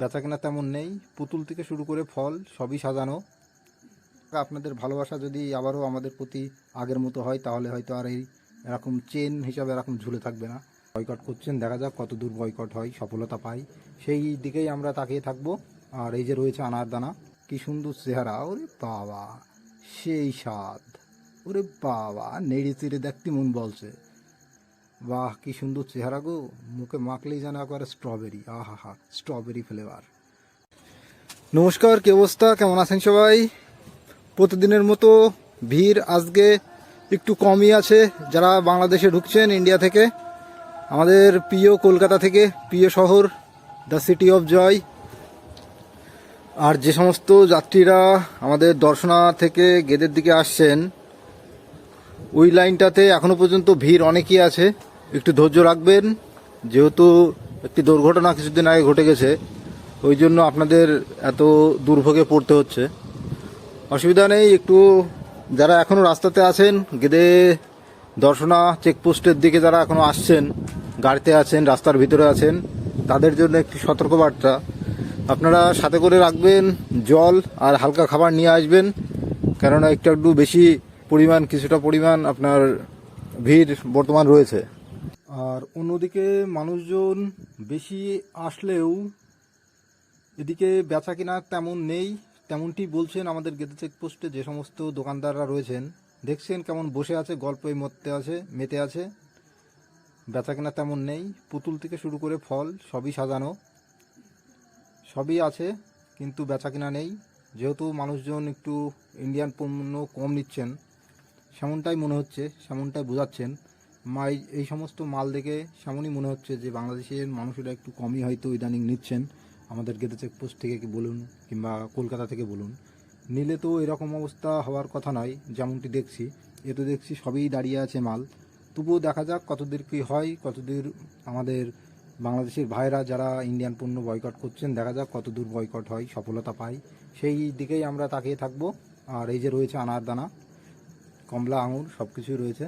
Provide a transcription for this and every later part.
বেচা কেনা তেমন নেই। পুতুল থেকে শুরু করে ফল সবই সাজানো। আপনাদের ভালোবাসা যদি আবারও আমাদের প্রতি আগের মতো হয়, তাহলে হয়তো আর এই এরকম চেন হিসাবে এরকম ঝুলে থাকবে না। বয়কট করছেন, দেখা যাক কত দূর বয়কট হয়, সফলতা পাই। সেই দিকেই আমরা তাকিয়ে থাকব। আর এই যে রয়েছে আনারদানা কি সুন্দর চেহারা। ওরে বাবা, সেই স্বাদ। ওরে বাবা, নেড়ে চেড়ে দেখতে মন বলছে। বাহ, কি সুন্দর চেহারা গো। মুখে মাখলেই যেন একবারে স্ট্রবেরি আহা হা স্ট্রবেরি ফ্লেভার নমস্কার, কি অবস্থা? কেমন আছেন সবাই? প্রতিদিনের মতো ভিড় আজকে একটু কমই আছে। যারা বাংলাদেশে ঢুকছেন, ইন্ডিয়া থেকে, আমাদের প্রিয় কলকাতা থেকে, প্রিয় শহর, দ্য সিটি অফ জয়। আর যে সমস্ত যাত্রীরা আমাদের দর্শনা থেকে গেদের দিকে আসছেন, ওই লাইনটাতে এখনও পর্যন্ত ভিড় অনেকই আছে। একটু ধৈর্য রাখবেন, যেহেতু একটি দুর্ঘটনা কিছুদিন আগে ঘটে গেছে, ওই জন্য আপনাদের এত দুর্ভোগে পড়তে হচ্ছে। অসুবিধা নেই, একটু যারা এখনও রাস্তাতে আছেন, গেদে দর্শনা চেকপোস্টের দিকে যারা এখনও আসছেন, গাড়িতে আছেন, রাস্তার ভিতরে আছেন, তাদের জন্য একটি সতর্কবার্তা। আপনারা সাথে করে রাখবেন, জল আর হালকা খাবার নিয়ে আসবেন, কেননা একটু একটু বেশি পরিমাণ, কিছুটা পরিমাণ আপনার ভিড় বর্তমান রয়েছে। আর অন্যদিকে মানুষজন বেশি আসলেও এদিকে বেচা কিনা তেমন নেই, তেমনটি বলছেন আমাদের গেদে চেকপোস্টে যে সমস্ত দোকানদাররা রয়েছেন। দেখছেন কেমন বসে আছে, গল্পে মরতে আছে, মেতে আছে। বেচা কেনা তেমন নেই, পুতুল থেকে শুরু করে ফল সবই সাজানো, সবই আছে, কিন্তু বেচা কিনা নেই। যেহেতু মানুষজন একটু ইন্ডিয়ান পণ্য কম নিচ্ছেন, সেমনটাই মনে হচ্ছে, সেমনটাই বোঝাচ্ছেন। মাই এই সমস্ত মাল দেখে সেমনই মনে হচ্ছে যে বাংলাদেশের মানুষেরা একটু কমই হয়তো ইদানিং নিচ্ছেন। আমাদের গেদে চেকপোস্ট থেকে কি বলুন কিংবা কলকাতা থেকে বলুন। নিলে তো এরকম অবস্থা হওয়ার কথা নয়, যেমনটি দেখছি। এ তো দেখছি সবই দাঁড়িয়ে আছে মাল। তবুও দেখা যাক কতদূর কী হয়, কতদূর আমাদের বাংলাদেশের ভাইরা যারা ইন্ডিয়ান পণ্য বয়কট করছেন, দেখা যাক কতদূর বয়কট হয়, সফলতা পাই সেই দিকেই আমরা তাকিয়ে থাকব। আর এই যে রয়েছে আনার দানা কমলা আঙুর সব কিছুই রয়েছে।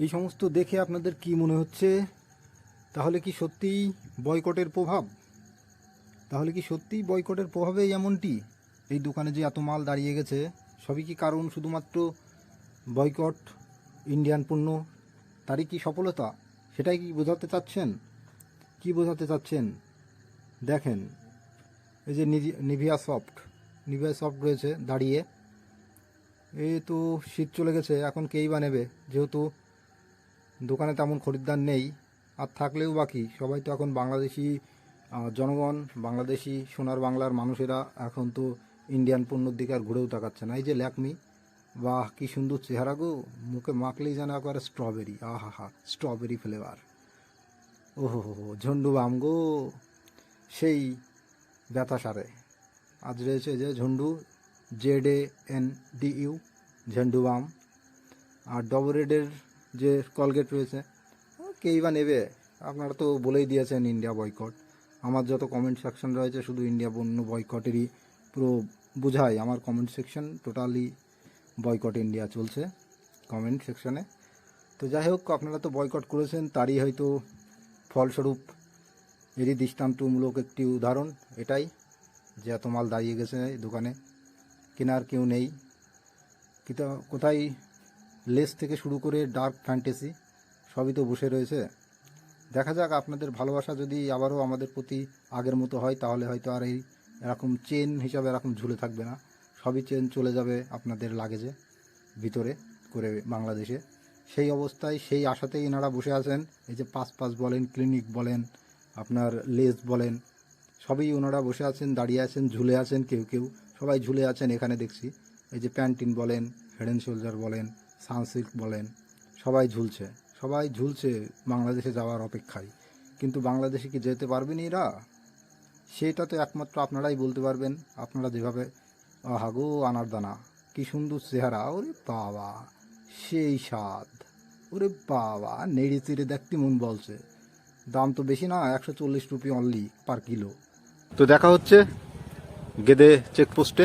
এই সমস্ত দেখে আপনাদের কি মনে হচ্ছে? তাহলে কি সত্যিই বয়কটের প্রভাব? তাহলে কি সত্যিই বয়কটের প্রভাবে এমনটি? এই দোকানে যে এত মাল দাঁড়িয়ে গেছে, সবই কি কারণ শুধুমাত্র বয়কট, ইন্ডিয়ান পণ্য? তারই কি সফলতা? সেটাই কি বোঝাতে চাচ্ছেন? কি বোঝাতে চাচ্ছেন? দেখেন, এই যে নিভি- নিভিয়া সফট নিভিয়া সফট রয়েছে দাঁড়িয়ে। এই তো শীত চলে গেছে, এখন কেই বা নেবে? যেহেতু দোকানে তেমন খরিদ্দার নেই। আর থাকলেও বাকি সবাই তো এখন বাংলাদেশি জনগণ, বাংলাদেশি, সোনার বাংলার মানুষেরা এখন তো ইন্ডিয়ান পণ্যর দিকে আর ঘুরেও তাকাচ্ছে না। এই যে ল্যাকমি, বাহ, কি সুন্দর চেহারা গো। মুখে মাখলেই যেন একবারে স্ট্রবেরি আহা হা স্ট্রবেরি ফ্লেভার ওহো হো হো, ঝন্ডু বাম গো। সেই ব্যথা সারে। আজ রয়েছে যে Zandu, Z A N D U, Zandu balm. R double রেডের যে কলগেট রয়েছে কেই বা নেবে, আপনারা তো বলেই দিয়েছেন ইন্ডিয়া বয়কট। আমার যত কমেন্ট সেকশন রয়েছে, শুধু ইন্ডিয়া পণ্য বয়কটেরই পুরো বোঝায় আমার comment section totally boycott India চলছে কমেন্ট সেকশনে তো যাই হোক, আপনারা তো বয়কট করেছেন, তারই হয়তো ফলস্বরূপ এরই দৃষ্টান্তমূলক একটি উদাহরণ এটাই যে এত মাল দাঁড়িয়ে গেছে দোকানে। কেনার কেউ নেই। কোথায় লেস থেকে শুরু করে ডার্ক ফ্যান্টাসি, সবই তো বসে রয়েছে। দেখা যাক আপনাদের ভালোবাসা যদি আবারও আমাদের প্রতি আগের মতো হয়, তাহলে হয়তো আর এই এরকম চেন হিসাবে এরকম ঝুলে থাকবে না। সবই চেন চলে যাবে আপনাদের লাগেজে, ভিতরে করে বাংলাদেশে। সেই অবস্থায়, সেই আশাতেই এনারা বসে আছেন। এই যে পাস পাস বলেন, ক্লিনিক বলেন, আপনার লেস বলেন, সবই ওনারা বসে আছেন, দাঁড়িয়ে আছেন, ঝুলে আছেন, কেউ কেউ সবাই ঝুলে আছেন, এখানে দেখছি। এই যে প্যান্টিন বলেন, হেড অ্যান্ড শোল্ডার বলেন সানসিল্ক বলেন, সবাই ঝুলছে। সবাই ঝুলছে বাংলাদেশে যাওয়ার অপেক্ষায়। কিন্তু বাংলাদেশে কি যেতে পারবেন এরা? সেটা তো একমাত্র আপনারাই বলতে পারবেন। আপনারা যেভাবে হাগো আনারদানা কি সুন্দর চেহারা, ওরে বাবা, সেই স্বাদ, ওরে বাবা, নেড়ে চেড়ে দেখতে মন বলছে। দাম তো বেশি না, একশো চল্লিশ রুপি অনলি পার কিলো তো দেখা হচ্ছে গেদে চেকপোস্টে